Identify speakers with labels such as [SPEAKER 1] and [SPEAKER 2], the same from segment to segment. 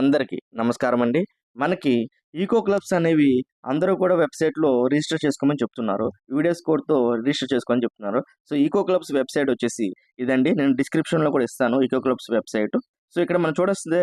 [SPEAKER 1] అందరికీ నమస్కారం అండి మనకి ఈకో క్లబ్స్ అనేవి అందరూ కూడా వెబ్సైట్లో రిజిస్టర్ చేసుకోమని చెప్తున్నారు. వీడియోస్ కోడ్తో రిజిస్టర్ చేసుకోమని చెప్తున్నారు. సో ఈకో క్లబ్స్ వెబ్సైట్ వచ్చేసి ఇదండి. నేను డిస్క్రిప్షన్లో కూడా ఇస్తాను ఈకో క్లబ్స్ వెబ్సైట్. సో ఇక్కడ మనం చూడొస్తే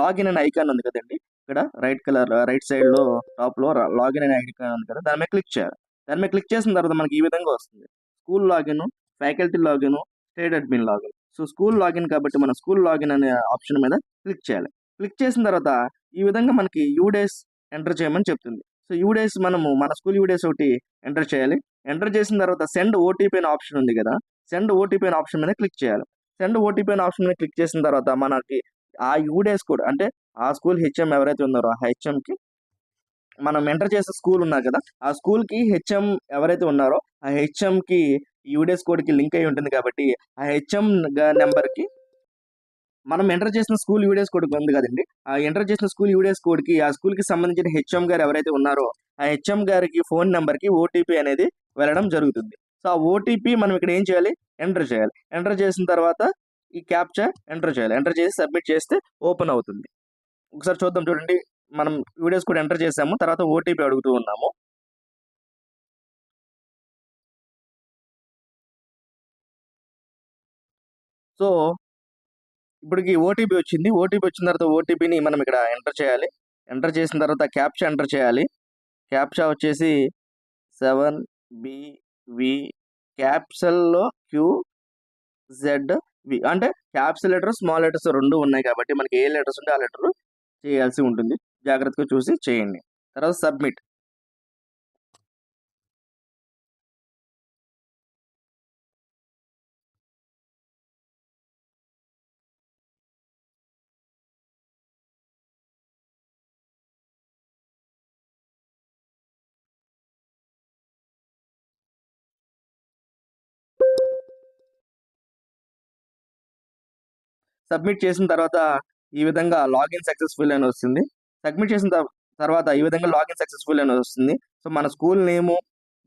[SPEAKER 1] లాగిన్ అనే ఐకాన్ ఉంది కదండి. ఇక్కడ రైట్ కలర్ రైట్ సైడ్లో టాప్లో లాగిన్ అనే ఐకాన్ ఉంది కదా. దాని మీద క్లిక్ చేయాలి. దాని మీద క్లిక్ చేసిన తర్వాత మనకి ఈ విధంగా వస్తుంది. School login faculty login state admin login. So school login కాబట్టి మనం స్కూల్ లాగిన్ అనే ఆప్షన్ మీద క్లిక్ చేయాలి. క్లిక్ చేసిన తర్వాత ఈ విధంగా మనకి యూడేస్ ఎంటర్ చేయమని చెప్తుంది. సో యూడేస్ మనము మన స్కూల్ యూడేస్ ఒకటి ఎంటర్ చేయాలి. ఎంటర్ చేసిన తర్వాత సెండ్ ఓటీపీ అనే ఆప్షన్ ఉంది కదా సెండ్ ఓటీపీ అనే ఆప్షన్ మీద క్లిక్ చేయాలి. సెండ్ ఓటీపీ అనే ఆప్షన్ మీద క్లిక్ చేసిన తర్వాత మనకి ఆ యూడేస్ కూడా అంటే ఆ స్కూల్ హెచ్ఎం ఎవరైతే ఉన్నారో ఆ హెచ్ఎంకి మనం ఎంటర్ చేసే స్కూల్ ఉన్నారు కదా ఆ స్కూల్కి హెచ్ఎం ఎవరైతే ఉన్నారో ఆ హెచ్ఎంకి యూడేస్ కోడ్కి లింక్ అయి ఉంటుంది కాబట్టి ఆ హెచ్ఎం నెంబర్కి మనం ఎంటర్ చేసిన స్కూల్ వీడియోస్ కోడ్ ఉంది కదండి. ఆ ఎంటర్ చేసిన స్కూల్ వీడియోస్ కోడ్కి ఆ స్కూల్కి సంబంధించిన హెచ్ఎం గారు ఎవరైతే ఉన్నారో ఆ హెచ్ఎం గారికి ఫోన్ నెంబర్కి ఓటీపీ అనేది వెళ్ళడం జరుగుతుంది. సో ఆ ఓటీపీ మనం ఇక్కడ ఏం చేయాలి? ఎంటర్ చేయాలి. ఎంటర్ చేసిన తర్వాత ఈ క్యాప్చా ఎంటర్ చేయాలి. ఎంటర్ చేసి సబ్మిట్ చేస్తే ఓపెన్ అవుతుంది. ఒకసారి చూద్దాం చూడండి. మనం వీడియోస్ కూడా ఎంటర్ చేసాము తర్వాత ఓటీపీ అడుగుతూ ఉన్నాము. సో ఇప్పటికి ఓటీపీ వచ్చింది. ఓటీపీ వచ్చిన తర్వాత ఓటీపీని మనం ఇక్కడ ఎంటర్ చేయాలి. ఎంటర్ చేసిన తర్వాత క్యాప్చా ఎంటర్ చేయాలి. క్యాప్చా వచ్చేసి సెవెన్ బివి క్యాప్సల్లో క్యూ జెడ్ వి అంటే క్యాప్సల్ లెటర్ స్మాల్ లెటర్స్ రెండు ఉన్నాయి కాబట్టి మనకి ఏ లెటర్స్ ఉంటే ఆ లెటర్ చేయాల్సి ఉంటుంది. జాగ్రత్తగా చూసి చేయండి. తర్వాత సబ్మిట్. సబ్మిట్ చేసిన తర్వాత ఈ విధంగా లాగిన్ సక్సెస్ఫుల్ అని వస్తుంది. సబ్మిట్ చేసిన తర్వాత ఈ విధంగా లాగిన్ సక్సెస్ఫుల్ అని వస్తుంది. సో మన స్కూల్ నేము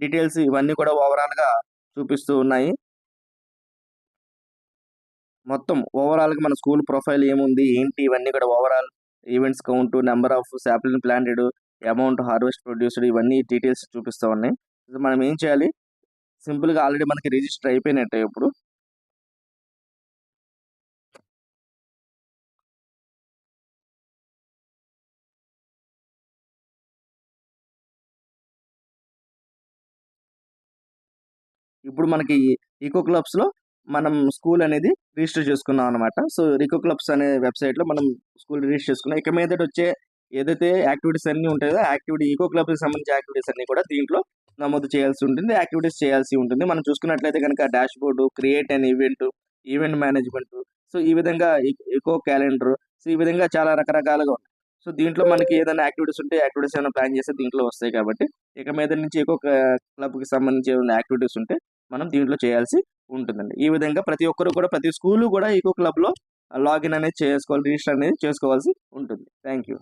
[SPEAKER 1] డీటెయిల్స్ ఇవన్నీ కూడా ఓవరాల్గా చూపిస్తూ ఉన్నాయి. మొత్తం ఓవరాల్గా మన స్కూల్ ప్రొఫైల్ ఏముంది ఏంటి ఇవన్నీ కూడా overall events count number of sapling planted amount harvest produced ఇవన్నీ డీటెయిల్స్ చూపిస్తూ ఉన్నాయి. మనం ఏం చేయాలి? సింపుల్గా ఆల్రెడీ మనకి రిజిస్టర్ అయిపోయినట్టే ఇప్పుడు. ఇప్పుడు మనకి ఈకో క్లబ్స్లో మనం స్కూల్ అనేది రిజిస్టర్ చేసుకున్నాం అనమాట సో ఈకో క్లబ్స్ అనే వెబ్సైట్లో మనం స్కూల్ రిజిస్టర్ చేసుకున్నాం. ఇక మీదట వచ్చే ఏదైతే యాక్టివిటీస్ అన్నీ ఉంటాయో యాక్టివిటీ ఈకో క్లబ్కి సంబంధించిన యాక్టివిటీస్ అన్నీ కూడా దీంట్లో నమోదు చేయాల్సి ఉంటుంది. యాక్టివిటీస్ చేయాల్సి ఉంటుంది. మనం చూసుకున్నట్లయితే కనుక dashboard create and event event management so ఈ విధంగా ఈకో క్యాలెండర్ సో ఈ విధంగా చాలా రకరకాలుగా ఉన్నాయి. సో దీంట్లో మనకి ఏదైనా యాక్టివిటీస్ ఉంటే యాక్టివిటీస్ ఏమైనా ప్లాన్ చేస్తే దీంట్లో వస్తాయి కాబట్టి ఇక మీద నుంచి ఈకో క్లబ్కి సంబంధించి ఏమైనా యాక్టివిటీస్ ఉంటే మనం దీంట్లో చేయాల్సి ఉంటుందండి. ఈ విధంగా ప్రతి ఒక్కరు కూడా ప్రతి స్కూలు కూడా ఈకో క్లబ్లో లాగిన్ అనేది చేసుకోవాలి రిజిస్టర్ అనేది చేసుకోవాల్సి ఉంటుంది. Thank you